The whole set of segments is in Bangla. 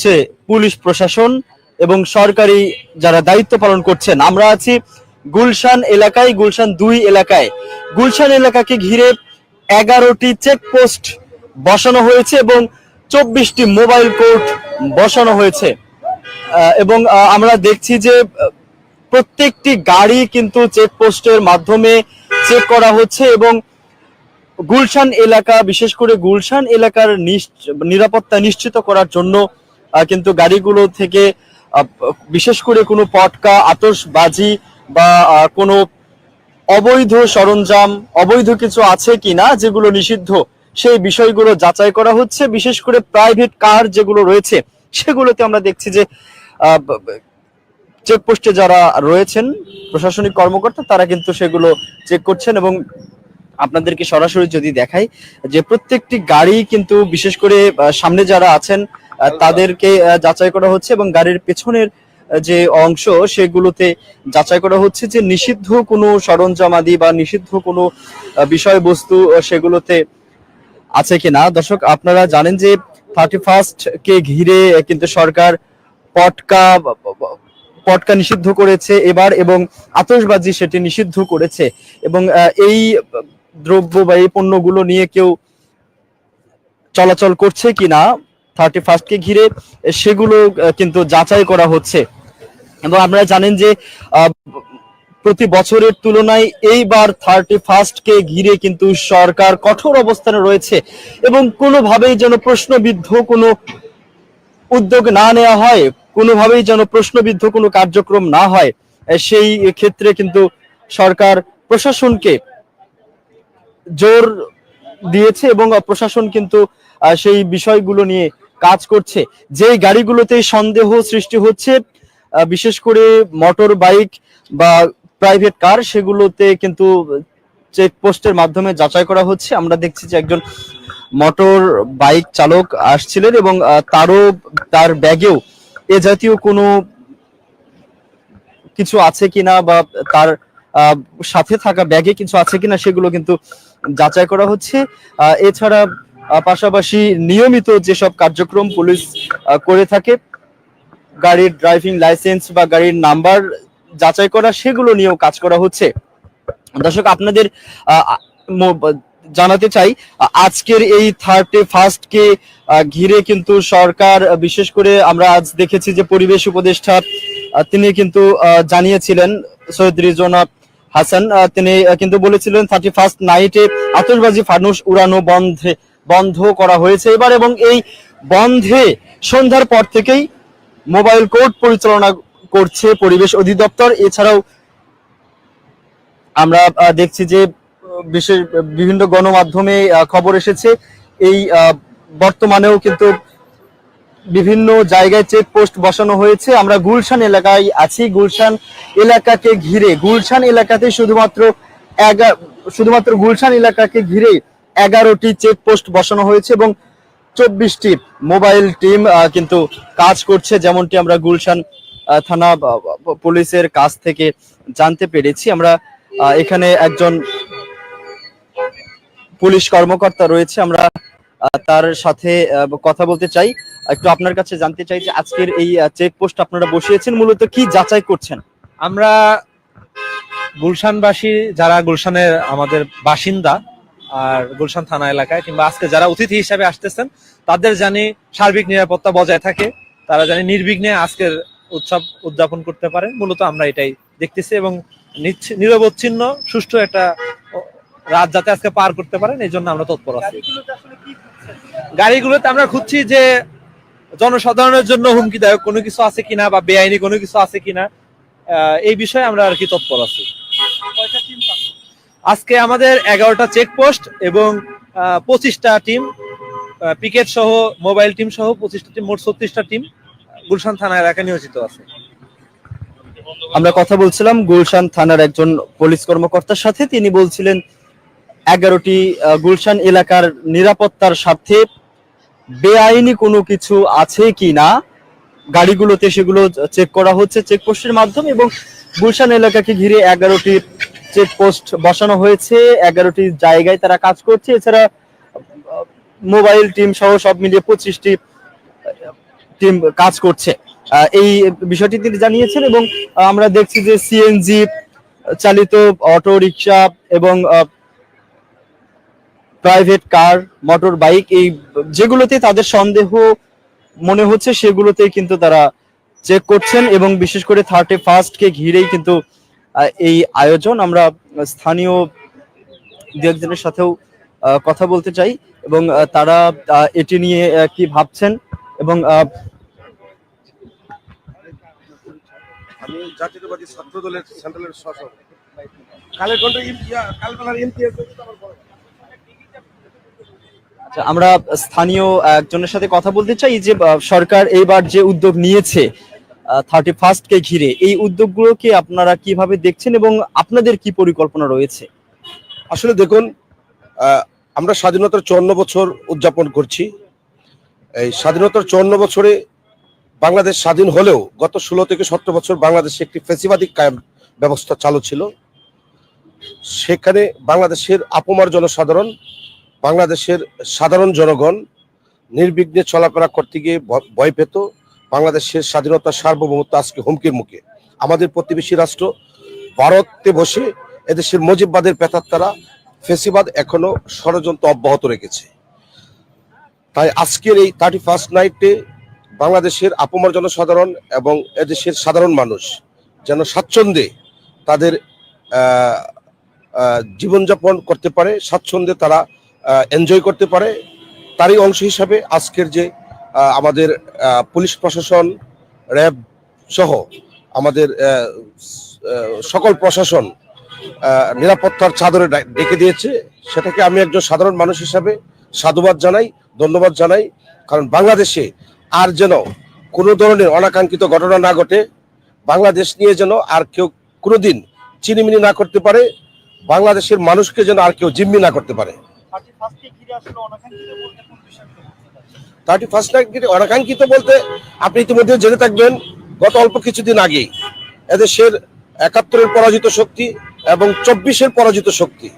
হচ্ছে পুলিশ প্রশাসন এবং সরকারি যারা দায়িত্ব পালন করছেন। আমরা আছি গুলশান এলাকায়, গুলশান দুই এলাকায়। গুলশান এলাকাকে ঘিরে এগারোটি চেকপোস্ট বসানো হয়েছে এবং চব্বিশটি মোবাইল কোর্ট বসানো হয়েছে। এবং আমরা দেখছি যে প্রত্যেকটি গাড়ি কিন্তু চেকপোস্টের মাধ্যমে চেক করা হচ্ছে এবং গুলশান এলাকা, বিশেষ করে গুলশান এলাকার নিরাপত্তা নিশ্চিত করার জন্য কিন্তু গাড়িগুলো থেকে বিশেষ করে কোনো পটকা, আতশবাজি বা কোনো অবৈধ সরঞ্জাম, অবৈধ কিছু আছে কিনা যেগুলো নিষিদ্ধ, সেই বিষয়গুলো যাচাই করা হচ্ছে। বিশেষ করে প্রাইভেট কার যেগুলো রয়েছে, সেগুলোতে আমরা দেখছি যে চেকপোস্টে যারা রয়েছেন, প্রশাসনিক কর্মকর্তা, তারা কিন্তু সেগুলো চেক করছেন এবং আপনাদেরকে সরাসরি যদি দেখাই যে প্রত্যেকটি গাড়ি কিন্তু বিশেষ করে সামনে যারা আছেন তাদেরকে যাচাই করা হচ্ছে এবং গাড়ির পেছনের যে অংশ সেগুলোতে যাচাই করা হচ্ছে যে নিষিদ্ধ কোনো সরঞ্জাম আদি বা নিষিদ্ধ কোনো বিষয়বস্তু সেগুলোতে আছে কিনা? দর্শক, আপনারা জানেন যে থার্টি ফার্স্ট কে ঘিরে কিন্তু সরকার পটকা পটকা নিষিদ্ধ করেছে এবার এবং আতশবাজি সেটি নিষিদ্ধ করেছে এবং এই দ্রব্য বা এই পণ্যগুলো নিয়ে কেউ চলাচল করছে কিনা? থার্টি ফার্স্টকে ঘিরে সেগুলো কিন্তু যাচাই করা হচ্ছে। এবং আপনারা জানেন যে প্রতি বছরের তুলনায় এইবার থার্টি ফার্স্ট কে ঘিরে কিন্তু সরকার কঠোর অবস্থানে রয়েছে এবং কোনোভাবেই যেন প্রশ্নবিদ্ধ কোনো উদ্যোগ না নেওয়া হয়, কোনোভাবেই যেন প্রশ্নবিদ্ধ কোনো কার্যক্রম না হয় সেই ক্ষেত্রে কিন্তু সরকার প্রশাসনকে জোর দিয়েছে এবং প্রশাসন কিন্তু সেই বিষয়গুলো নিয়ে কাজ করছে। যেই গাড়িগুলোতে সন্দেহ সৃষ্টি হচ্ছে বিশেষ করে মোটর বাইক বা প্রাইভেট কার সেগুলোতে কিন্তু চেকপোস্টের মাধ্যমে যাচাই করা হচ্ছে। আমরা দেখছি যে একজন মোটর বাইক চালক আসছিলেন এবং তারও, তার ব্যাগেও এ জাতীয় কোনো কিছু আছে কিনা বা তার সাথে থাকা ব্যাগে কিছু আছে কিনা সেগুলো কিন্তু যাচাই করা হচ্ছে। এছাড়া পাশাপাশি নিয়মিত যেসব কার্যক্রম পুলিশ করে থাকে, গাড়ির ড্রাইভিং লাইসেন্স বা গাড়ির নাম্বার যাচাই করা, সেগুলো নিয়েও কাজ করা হচ্ছে। দর্শক, আপনাদের জানাতে চাই, আজকের এই থার্টি ফার্স্ট কে ঘিরে কিন্তু সরকার, বিশেষ করে আমরা আজ দেখেছি যে পরিবেশ উপদেষ্টা তিনি কিন্তু জানিয়েছিলেন, সৈয়দ রিজওয়ানা হাসান তিনি কিন্তু বলেছিলেন থার্টি ফার্স্ট নাইটে আতশবাজি ফানুস উড়ানো বন্ধে বন্ধ করা হয়েছে এবার এবং এই বন্ধে সন্ধ্যার পর থেকেই মোবাইল কোর্ট পরিচালনা করছে পরিবেশ অধিদপ্তর। এছাড়াও আমরা দেখছি যে, বিশেষ, বিভিন্ন গণমাধ্যমে খবর এসেছে। এই বর্তমানেও কিন্তু বিভিন্ন জায়গায় চেকপোস্ট বসানো হয়েছে। আমরা গুলশান এলাকায় আছি। গুলশান এলাকাকে ঘিরে, গুলশান এলাকাতে শুধুমাত্র শুধুমাত্র গুলশান এলাকাকে ঘিরে এগারোটি চেকপোস্ট বসানো হয়েছে এবং চব্বিশটি মোবাইল টিম কিন্তু কাজ করছে, যেমনটি আমরা গুলশান থানা পুলিশের কাছ থেকে জানতে পেরেছি। আমরা এখানে একজন পুলিশ কর্মকর্তা রয়েছে। আমরা তার সাথে কথা বলতে চাই। একটু আপনার কাছে জানতে চাই যে আজকের এই চেকপোস্ট আপনারা বসিয়েছেন, মূলত কি যাচাই করছেন? আমরা গুলশানবাসী, যারা গুলশানের আমাদের বাসিন্দা আর গুলশান থানা এলাকায় কিংবা আজকে যারা অতিথি হিসাবে আসতেছেন তাদের জানি সার্বিক নিরাপত্তা বজায় থাকে। তারা জানি নির্বিঘ্নে আজকের উৎসব উদযাপন করতে পারে। মূলত আমরা এটাই দেখতেছি এবং নিরবচ্ছিন্ন সুষ্ঠু একটা রাত যাতে আজকে পার করতে পারেন এই জন্য আমরা তৎপর আছি। গাড়িগুলোতে আমরা খুঁজছি যে জনসাধারণের জন্য হুমকিদায়ক কোনো কিছু আছে কিনা বা বেআইনি কোনো কিছু আছে কিনা আহ, এই বিষয়ে আমরা আর কি তৎপর আছি। আজকে আমাদের এগারোটা চেকপোস্ট এবং পঁচিশটা টিম পিকেট সহ মোবাইল টিম সহ পঁচিশটা টিম মোট ছত্রিশটা টিম গুলশান থানা এলাকায় নিয়োজিত আছে। আমরা কথা বলছিলাম গুলশান থানার একজন পুলিশ কর্মকর্তার সাথে। তিনি বলছিলেন, এগারোটি গুলশান এলাকার নিরাপত্তার স্বার্থে বেআইনি কোনো কিছু আছে কি না? গাড়িগুলোতে সেগুলো চেক করা হচ্ছে চেকপোস্টের মাধ্যমে এবং গুলশান এলাকাকে ঘিরে এগারোটি চেকপোস্ট বসানো হয়েছে, এগারোটি জায়গায় তারা কাজ করছে। এছাড়া, মোবাইল টিম সহ সব মিলিয়ে পঁচিশটি টিম কাজ করছে। এই বিষয়টি তিনি জানিয়েছেন এবং আমরা দেখছি যে সিএনজি চালিত অটো রিক্সা এবং প্রাইভেট কার, মোটর বাইক, এই যেগুলোতে তাদের সন্দেহ মনে হচ্ছে সেগুলোতে কিন্তু তারা চেক করছেন এবং বিশেষ করে থার্টি ফার্স্ট কে ঘিরেই কিন্তু এই আয়োজন আমরা স্থানীয় দু একজনের সাথেও কথা বলতে চাই এবং তারা এটি নিয়ে কি ভাবছেন এবং আহ, আমি জাতীয়তাবাদী ছাত্র দলের সেন্ট্রালের শাসক। কালের কণ্ঠ কালবেলার এমপি আচ্ছা, আমরা স্থানীয় একজনের সাথে কথা বলতে চাই যে সরকার এইবার যে উদ্যোগ নিয়েছে থার্টি ফার্স্ট কে ঘিরে এই উদ্যোগগুলোকে আপনারা কীভাবে দেখছেন এবং আপনাদের কি পরিকল্পনা রয়েছে? আসলে দেখুন আমরা স্বাধীনতার চুয়ান্ন বছর উদযাপন করছি। এই স্বাধীনতার চুয়ান্ন বছরে বাংলাদেশ স্বাধীন হলেও গত ষোলো থেকে সতেরো বছর বাংলাদেশে একটি ফেসিবাদিক কায়েম ব্যবস্থা চালু ছিল। সেখানে বাংলাদেশের আপমার জনসাধারণ, বাংলাদেশের সাধারণ জনগণ নির্বিঘ্নে চলাফেরা করতে গিয়ে ভয় পেত। বাংলাদেশের স্বাধীনতা সার্বভৌমত্ব আজকে হুমকির মুখে। আমাদের প্রতিবেশী রাষ্ট্র, ভারতে বসে এদেশের মুজিববাদের পেতাত্তারা ফেসিবাদ এখনও ষড়যন্ত্র অব্যাহত রেখেছে। তাই আজকের এই থার্টি ফার্স্ট নাইটে বাংলাদেশের আপমর জনসাধারণ এবং এদেশের সাধারণ মানুষ যেন স্বাচ্ছন্দ্যে তাদের জীবনযাপন করতে পারে, স্বাচ্ছন্দ্যে তারা এনজয় করতে পারে, তারই অংশ হিসাবে আজকের যে আমাদের পুলিশ প্রশাসন, র্যাব সহ আমাদের সকল প্রশাসন নিরাপত্তার চাদরে ডেকে দিয়েছে। সেটাকে আমি একজন সাধারণ মানুষ হিসাবে সাধুবাদ জানাই, ধন্যবাদ জানাই। কারণ বাংলাদেশে আর যেন কোনো ধরনের অনাকাঙ্ক্ষিত ঘটনা না ঘটে, বাংলাদেশ নিয়ে যেন আর কেউ কোনোদিন চিনিমিনি না করতে পারে, বাংলাদেশের মানুষকে যেন আর কেউ জিম্মি না করতে পারে। থার্টি ফার্স্ট নাইট অনাকাঙ্ক্ষিত বলতে আপনি ইতিমধ্যে জেনে থাকবেন, গত অল্প কিছুদিন আগেই এদেশের একাত্তরের পরাজিত শক্তি এবং চব্বিশের পরাজিত শক্তি,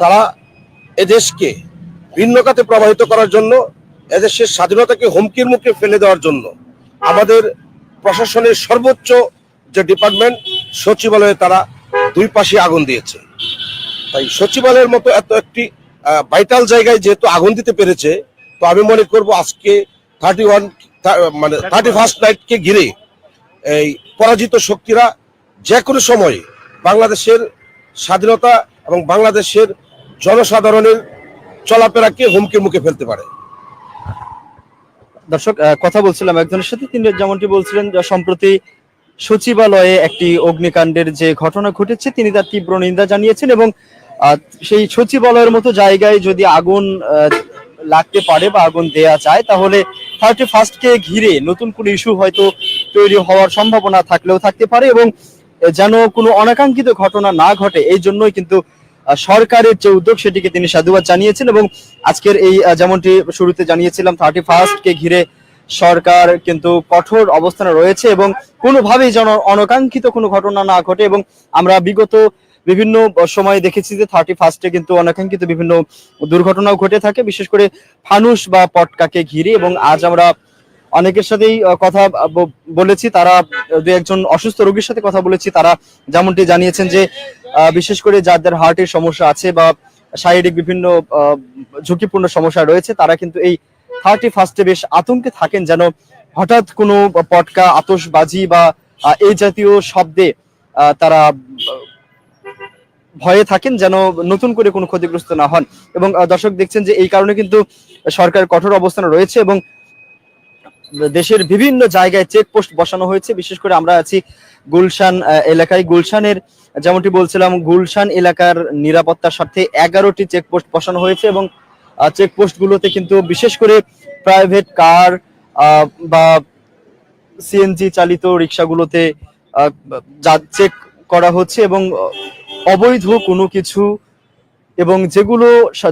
তারা এদেশকে ভিন্ন খাতে প্রবাহিত করার জন্য, এদেশের স্বাধীনতাকে হুমকির মুখে ফেলে দেওয়ার জন্য আমাদের প্রশাসনের সর্বোচ্চ যে ডিপার্টমেন্ট, সচিবালয়ে তারা দুই পাশে আগুন দিয়েছে। তাই সচিবালয়ের মতো এত একটি ভাইটাল জায়গায় যেহেতু আগুন দিতে পেরেছে তো আমি মনে করব আজকে থার্টি ওয়ান মানে থার্টি ফার্স্ট নাইটকে ঘিরে এই পরাজিত শক্তিরা যে কোনো সময় বাংলাদেশের স্বাধীনতা এবং বাংলাদেশের জনসাধারণের চলাফেরাকে হুমকির মুখে ফেলতে পারে। দর্শক কথা বলছিলাম একজনের সাথে, তিনি যেমনটি বলছিলেন সম্প্রতি সচিবালয়ে একটি অগ্নিকাণ্ডের যে ঘটনা ঘটেছে, তিনি তার তীব্র নিন্দা জানিয়েছেন এবং সেই সচিবালয়ের মতো জায়গায় যদি আগুন লাগতে পারে বা আগুন দেয়া যায়, তাহলে থার্টি ফার্স্ট কে ঘিরে নতুন কোনো ইস্যু হয়তো তৈরি হওয়ার সম্ভাবনা থাকলেও থাকতে পারে এবং যেন কোনো অনাকাঙ্ক্ষিত ঘটনা না ঘটে, এই জন্যই কিন্তু সরকারের যে উদ্যোগ সেটিকে তিনি সাধুবাদ জানিয়েছেন এবং আজকের এই যেমনটি শুরুতে জানিয়েছিলাম থার্টি ফার্স্ট কে ঘিরে সরকার কিন্তু কঠোর অবস্থানে রয়েছে এবং কোনোভাবেই যেন অনাকাঙ্ক্ষিত কোনো ঘটনা না ঘটে এবং আমরা বিগত বিভিন্ন সময় দেখেছি যে থার্টি ফার্স্টে কিন্তু অনাকাঙ্ক্ষিত বিভিন্ন দুর্ঘটনাও ঘটে থাকে, বিশেষ করে ফানুস বা পটকাকে ঘিরে এবং আজ আমরা অনেকের সাথেই কথা বলেছি, তারা দু একজন অসুস্থ রোগীর সাথে কথা বলেছি, তারা যেমনটি জানিয়েছেন যে বিশেষ করে যাদের হার্টের সমস্যা আছে বা শারীরিক বিভিন্ন ঝুঁকিপূর্ণ সমস্যা রয়েছে, তারা কিন্তু এই থার্টি ফার্স্টে বেশ আতঙ্কে থাকেন যেন হঠাৎ কোনো পটকা, আতশবাজি বা এই জাতীয় শব্দে তারা ভয়ে থাকেন যেন নতুন করে কোনো ক্ষতিগ্রস্ত না হন। এবং দর্শক দেখছেন যে এই কারণে কিন্তু সরকার কঠোর অবস্থানে রয়েছে এবং দেশের বিভিন্ন জায়গায় চেকপোস্ট বসানো হয়েছে। বিশেষ করে আমরা আছি গুলশান এলাকায়। গুলশানের, যেমনটি বলছিলাম, গুলশান এলাকার নিরাপত্তার স্বার্থে এগারোটি চেকপোস্ট বসানো হয়েছে এবং চেকপোস্ট গুলোতে কিন্তু বিশেষ করে প্রাইভেট কার বা সিএনজি চালিত রিক্সাগুলোতে চেক করা হচ্ছে এবং অবৈধ কোনো কিছু এবং যেগুলো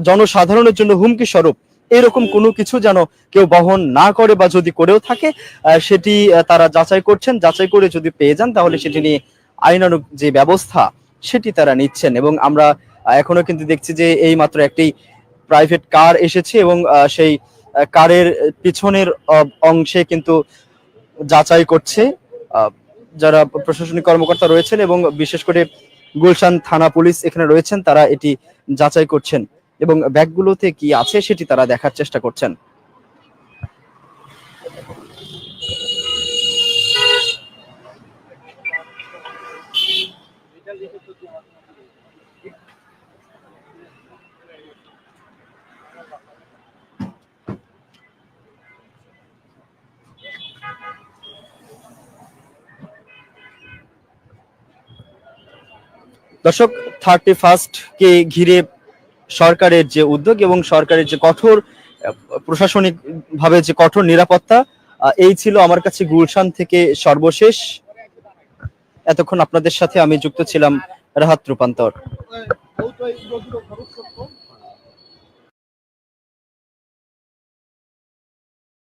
জনসাধারণের জন্য হুমকি স্বরূপ, এরকম কোনো কিছু যেন কেউ বহন না করে বা যদি করেও থাকে সেটি তারা যাচাই করছেন। যাচাই করে যদি পেয়ে যান, তাহলে সেটি নিয়ে আইনানুগ যে ব্যবস্থা, সেটি তারা নিচ্ছেন এবং আমরা এখনও কিন্তু দেখছি যে এই মাত্র একটি প্রাইভেট কার এসেছে এবং সেই কারের পিছনের অংশে কিন্তু যাচাই করছে। যারা প্রশাসনিক কর্মকর্তা রয়েছেন এবং বিশেষ করে গুলশান থানা পুলিশ এখানে রয়েছেন, তারা এটি যাচাই করছেন এবং ব্যাগগুলোতে কি আছে সেটি তারা দেখার চেষ্টা করছেন। দর্শক, থার্টি ফার্স্ট কে ঘিরে সরকারের যে উদ্যোগ এবং সরকারের যে কঠোর, প্রশাসনিকভাবে প্রশাসনিক ভাবে যে কঠোর নিরাপত্তা এই ছিল আমার কাছে গুলশান থেকে সর্বশেষ। এতক্ষণ আপনাদের সাথে আমি যুক্ত ছিলাম রাহাত রূপান্তর।